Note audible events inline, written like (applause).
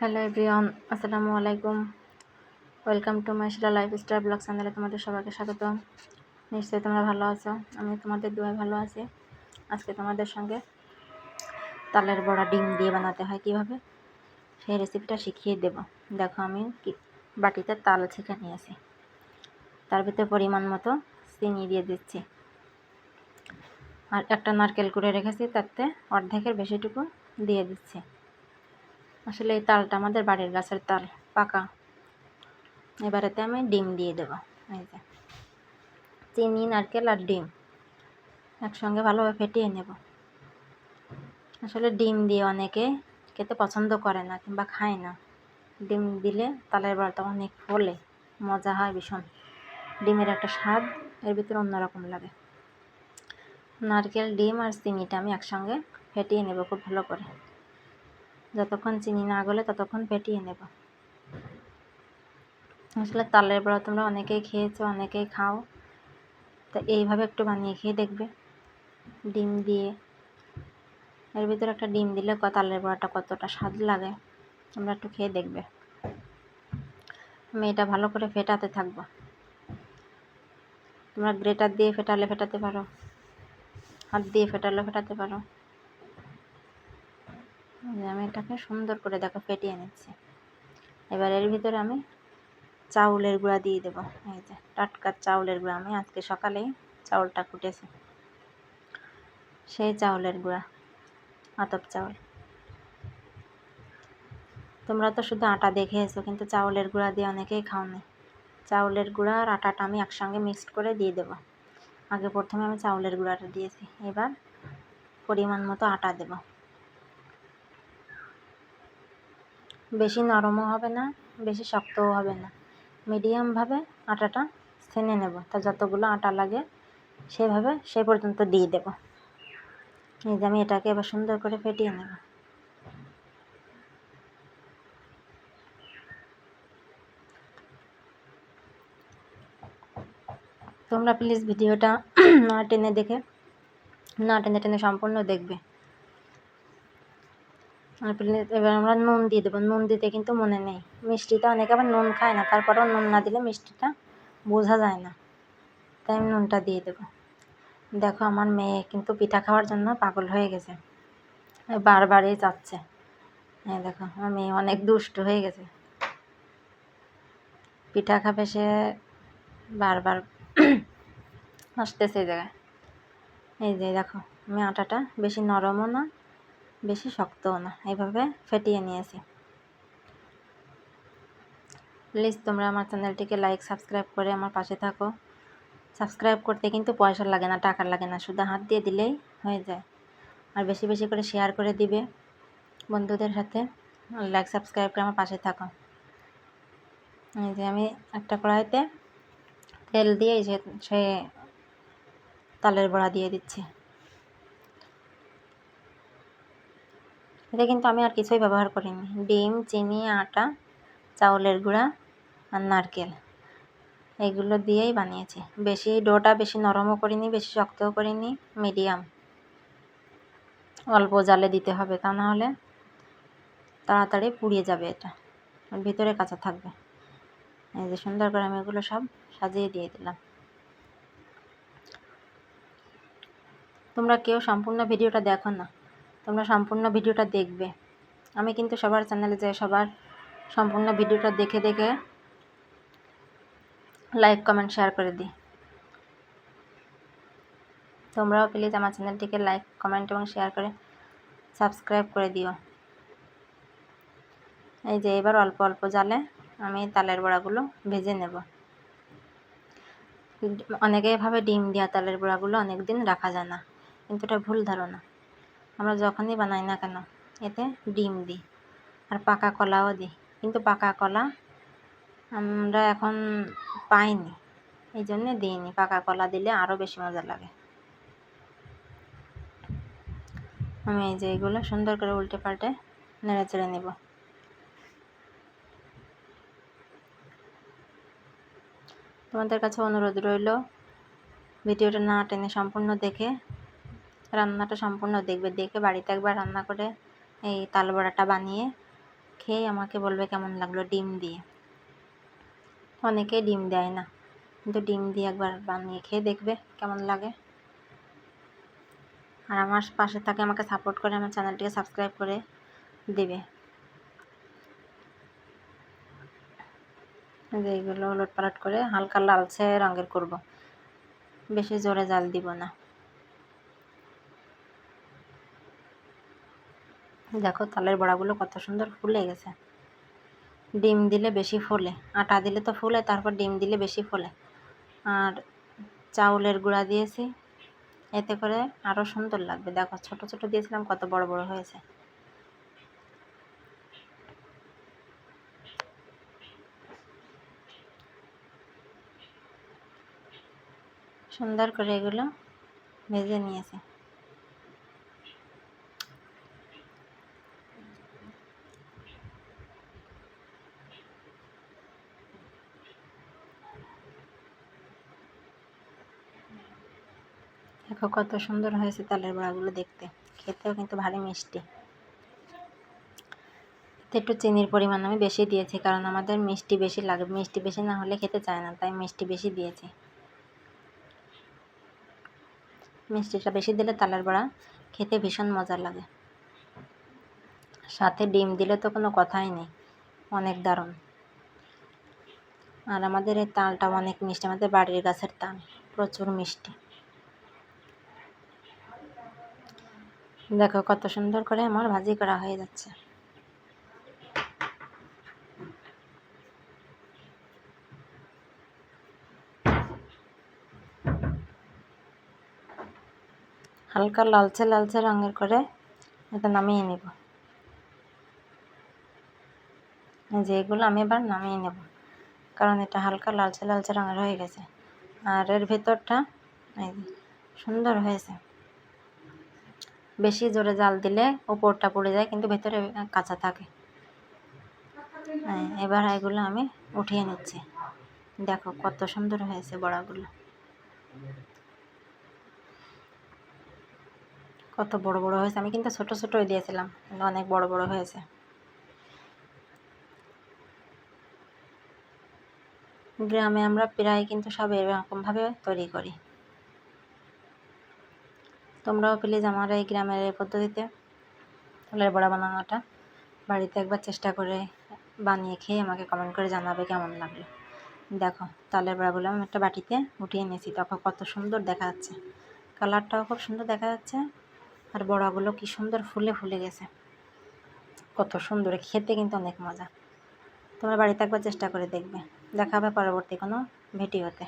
Hello everyone, আসসালামু আলাইকুম। Welcome to my Shila lifestyle blog চ্যানেলে তোমাদের সবাইকে স্বাগত। নিশ্চয়ই তোমরা ভালো আছো, আমি তোমাদের দুয়ায় ভালো আছি। আজকে তোমাদের সঙ্গে তালের বড়া ডিম দিয়ে বানাতে হয় কীভাবে, সেই রেসিপিটা শিখিয়ে দেব। দেখো আমি বাটিতে তাল ছেঁকে নিয়েছি। তার ভিতরে পরিমাণ মতো চিনি দিয়ে দিচ্ছি। আর একটা নারকেল করে রেখেছি, তাতে অর্ধেকের বেশিটুকু দিয়ে দিচ্ছি। আসলে এই তালটা আমাদের বাড়ির গাছের তাল, পাকা। এবারেতে আমি ডিম দিয়ে দেব, এই যে। চিনি, নারকেল আর ডিম, একসঙ্গে ভালোভাবে ফেটিয়ে নেব। আসলে ডিম দিয়ে অনেকে খেতে পছন্দ করে না কিংবা খায় না। ডিম দিলে তালের বড়াটা অনেক ফলে, মজা হয় ভীষণ। ডিমের একটা স্বাদ, এর ভিতরে অন্যরকম লাগে। নারকেল, ডিম আর চিনিটা আমি একসঙ্গে ফেটিয়ে নেব খুব ভালো করে। যতক্ষণ চিনি না গলে ততক্ষণ ফেটিয়ে নেব। আসলে তালের বড়া তোমরা অনেকেই খেয়েছো, অনেকেই খাও। তো এইভাবে একটু বানিয়ে খেয়ে দেখবে। ডিম দিয়ে। এর ভিতরে একটা ডিম দিলে তালের বড়াটা কতটা স্বাদ লাগে তোমরা একটু খেয়ে দেখবে। আমি এটা ভালো করে ফেটাতে থাকব। তোমরা গ্রেটার দিয়ে ফেটালে ফেটাতে পারো, হাত দিয়ে ফেটালে ফেটাতে পারো। আমি এটাকে সুন্দর করে দেখো ফেটিয়ে নিচ্ছি। এবার এর ভিতরে আমি চাউলের গুঁড়া দিয়ে দেবো। এই যে, টাটকা চাউলের গুঁড়া। আমি আজকে সকালেই চাউলটা কুটেছি। সেই চাউলের গুঁড়া, আতপ চাউল। তোমরা তো শুধু আটা দেখে কিন্তু চাউলের গুঁড়া দিয়ে অনেকেই খাওনি। চাউলের গুঁড়া আর আটাটা আমি একসঙ্গে মিক্সড করে দিয়ে দেব। আগে প্রথমে আমি চাউলের গুঁড়াটা দিয়েছি। এবার পরিমাণ মতো আটা দেবো। বেশি নরমও হবে না, বেশি শক্তও হবে না। মিডিয়ামভাবে আটাটা ছেনে নেব। তা যতগুলো আটা লাগে সেভাবে সে পর্যন্ত দিয়ে দেব। এই যে আমি এটাকে এবার সুন্দর করে ফেটিয়ে নেব। তোমরা প্লিজ ভিডিওটা (clears throat) না টেনে দেখে, না টেনে টেনে সম্পূর্ণ দেখবে। আর এবার আমরা নুন দিয়ে দেবো। নুন দিতে কিন্তু মনে নেই। মিষ্টিটা অনেকে আবার নুন খায় না, তারপরেও নুন না দিলে মিষ্টিটা বোঝা যায় না। তাই আমি নুনটা দিয়ে দেবো। দেখো, আমার মেয়ে কিন্তু পিঠা খাওয়ার জন্য পাগল হয়ে গেছে। বারবারই চাচ্ছে হ্যাঁ দেখো, আমার মেয়ে অনেক দুষ্ট হয়ে গেছে। পিঠা খাবে সে বারবার। (clears throat) আসতেছে এই জায়গায়। এই যে দেখো, আমি আটাটা বেশি নরমও না বেশি শক্তও না এইভাবে ফেটিয়ে নিয়েছি। প্লিজ তোমরা আমার চ্যানেলটিকে লাইক, সাবস্ক্রাইব করে আমার পাশে থাকো। সাবস্ক্রাইব করতে কিন্তু পয়সা লাগে না, টাকা লাগে না, শুধু হাত দিয়ে দিলেই হয়ে যায়। আর বেশি বেশি করে শেয়ার করে দিবে বন্ধুদের সাথে লাইক, সাবস্ক্রাইব করে আমার পাশে থাকো। এই যে আমি একটা কড়াইতে তেল দিয়ে সে তালের বড়া দিয়ে দিচ্ছি। এতে কিন্তু আমি আর কিছুই ব্যবহার করিনি। ডিম চিনি, আটা, চাউলের গুঁড়া আর নারকেল। এগুলো দিয়েই বানিয়েছি। বেশি ডোটা বেশি নরমও করিনি, বেশি শক্তও করিনি, মিডিয়াম। অল্প জালে দিতে হবে, তা নাহলে তাড়াতাড়ি পুড়িয়ে যাবে এটা। ভিতরে কাঁচা থাকবে। এই যে সুন্দর করে আমি এগুলো সব সাজিয়ে দিয়ে দিলাম। তোমরা কেউ সম্পূর্ণ ভিডিওটা দেখো না। তোমরা সম্পূর্ণ ভিডিওটা দেখবে। আমি কিন্তু সবার চ্যানেলে যাই সবার সম্পূর্ণ ভিডিওটা দেখে দেখে লাইক কমেন্ট শেয়ার করে দিই। তোমরাও প্লিজ আমার চ্যানেলটিকে লাইক কমেন্ট এবং শেয়ার করে সাবস্ক্রাইব করে দিও। এই যে এবার অল্প অল্প জালে আমি তালের বড়াগুলো ভেজে নেব। অনেকেই ভাবে ডিম দেওয়া তালের বড়াগুলো অনেক দিন রাখা যায় না, কিন্তু এটা ভুল ধারণা। আমরা যখনই বানাই না কেন, এতে ডিম দিই আর পাকা কলাও দিই। কিন্তু পাকা কলা আমরা এখন পাইনি, এই জন্যে দিইনি। পাকা কলা দিলে আরও বেশি মজা লাগে। আমি এই যে এগুলো সুন্দর করে উল্টে পাল্টে নেড়ে চেড়ে নেব। তোমাদের কাছে অনুরোধ রইল, ভিডিওটা না টেনে সম্পূর্ণ দেখে রান্নাটা সম্পূর্ণ দেখবে। দেখে বাড়িতে একবার রান্না করে এই তাল বড়াটা বানিয়ে খেয়ে আমাকে বলবে কেমন লাগল ডিম দিয়ে। অনেকেই ডিম দেয় না, কিন্তু ডিম দিয়ে একবার বানিয়ে খেয়ে দেখবে কেমন লাগে। আর আমার পাশে থাকে, আমাকে সাপোর্ট করে আমার চ্যানেলটিকে সাবস্ক্রাইব করে দেবে। যে উলট পালট করে হালকা লালচে রঙের করব। বেশি জোরে জাল দিব না। দেখো তালের বড়াগুলো কত সুন্দর ফুলে গেছে। ডিম দিলে বেশি ফোলে, আটা দিলে তো ফুলে, তারপর ডিম দিলে বেশি ফোলে। আর চাউলের গুঁড়া দিয়েছি, এতে করে আরও সুন্দর লাগবে। দেখো ছোট ছোট দিয়েছিলাম, কত বড় বড় হয়েছে। সুন্দর করে এগুলো ভেজে নিয়েছি। দেখো কত সুন্দর হয়েছে তালের বড়াগুলো দেখতে। খেতেও কিন্তু ভারী মিষ্টি। একটু চিনির পরিমাণ আমি বেশি দিয়েছি, কারণ আমাদের মিষ্টি বেশি লাগে। মিষ্টি বেশি না হলে খেতে চায় না, তাই মিষ্টি বেশি দিয়েছি। মিষ্টিটা বেশি দিলে তালের বড়া খেতে ভীষণ মজা লাগে। সাথে ডিম দিলে তো কোনো কথাই নেই, অনেক দারুণ। আর আমাদের এই তালটা অনেক মিষ্টি, আমাদের বাড়ির গাছের তাল, প্রচুর মিষ্টি। দেখো কত সুন্দর করে আমার ভাজি করা হয়ে যাচ্ছে। হালকা লালচে লালচে রঙের করে এটা নামিয়ে নেব। যে এগুলো আমি এবার নামিয়ে নেব, কারণ এটা হালকা লালচে লালচে রঙের হয়ে গেছে। আর এর ভেতরটা সুন্দর হয়েছে। বেশি জোরে জাল দিলে ওপরটা পড়ে যায়, কিন্তু ভেতরে কাঁচা থাকে। হ্যাঁ এবার এগুলো আমি উঠিয়ে নিচ্ছি। দেখো কত সুন্দর হয়েছে বড়াগুলো। কত বড় বড় হয়েছে। আমি কিন্তু ছোট ছোটই দিয়েছিলাম অনেক বড় বড় হয়েছে। গ্রামে আমরা প্রায় কিন্তু সব এরকমভাবে তৈরি করি। তোমরাও প্লিজ আমার এই গ্রামের এই পদ্ধতিতে ফুলের বড়া বানানোটা বাড়িতে একবার চেষ্টা করে বানিয়ে খেয়ে আমাকে কমেন্ট করে জানাবে কেমন লাগল দেখো, তালের বড়াগুলো আমি একটা বাটিতে উঠিয়ে নিয়েছি। তখন কত সুন্দর দেখা যাচ্ছে। কালারটাও খুব সুন্দর দেখা যাচ্ছে। আর বড়াগুলো কি সুন্দর ফুলে ফুলে গেছে। কত সুন্দর, খেতে কিন্তু অনেক মজা। তোমরা বাড়িতে একবার চেষ্টা করে দেখবে। দেখা হবে পরবর্তী কোনো ভিডিওতে।